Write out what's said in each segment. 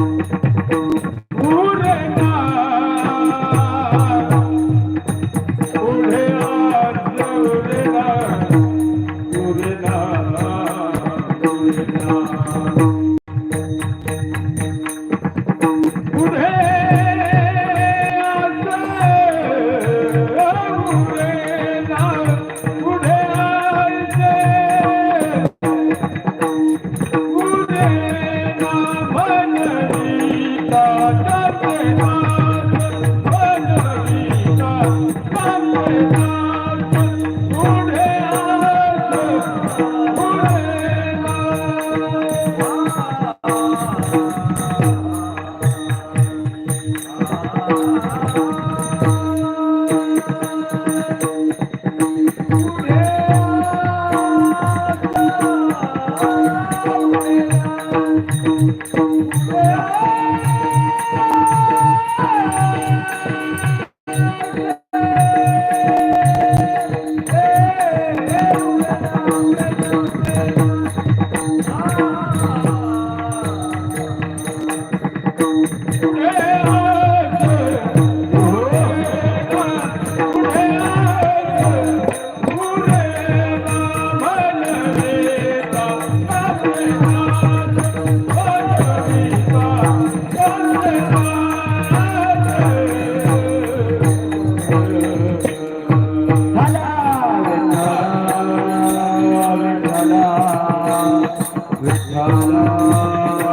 पुढे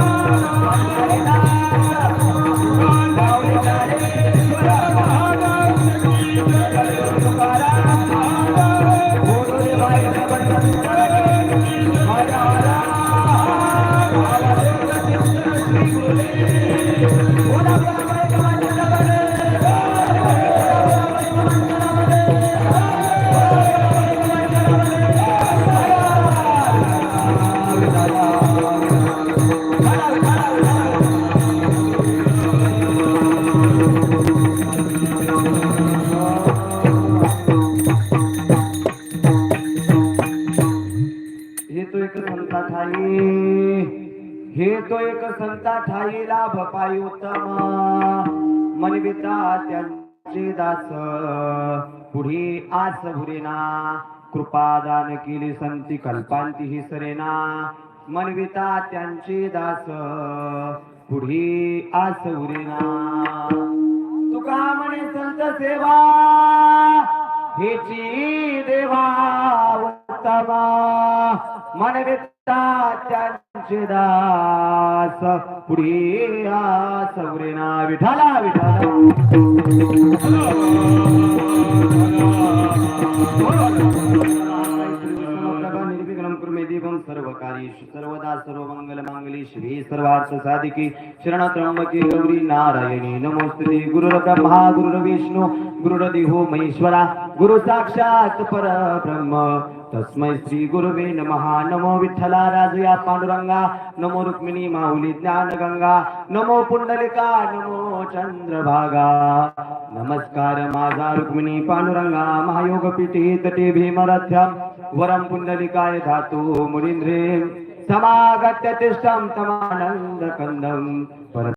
हे तो संता ठाई लाभ पायी उत्तम. मनविता त्यांचे दास. पुढे आस भुरेना. कृपादान केली संती कल्पांती ही सरेना. मनविता त्यांचे दास. पुढे आस उरेना तुका म्हणे संत सेवा. हेची देवा उत्तमा. मनविता त्यांचे दास. पुढे आस उरेना विठाला विठाला दीपं सर्वदा सर्वदा मंगल मंगली श्री सर्वार्थ साधिकी शरणत्रंबके गौरी नारायणी नमोस्तुते रविष्णु गुरु गुरुर्देहो महेश्वरा गुरु साक्षात परब्रह्म. तस्मै श्री गुरुवे नमः. नमो विठ्ठला राजया पांडुरंगा नमो रुक्मिणी माऊली ज्ञानगंगा नमो पुंडलिका नमो चंद्रभागा. नमस्कार माझा रुक्मिणी पांडुरंगा महायोग पीठी तटे भीमरथ्यम. वरम पुंडलिकाय धातु मुनिंद्रे समागत्य तिष्ठं तमानंद कंदम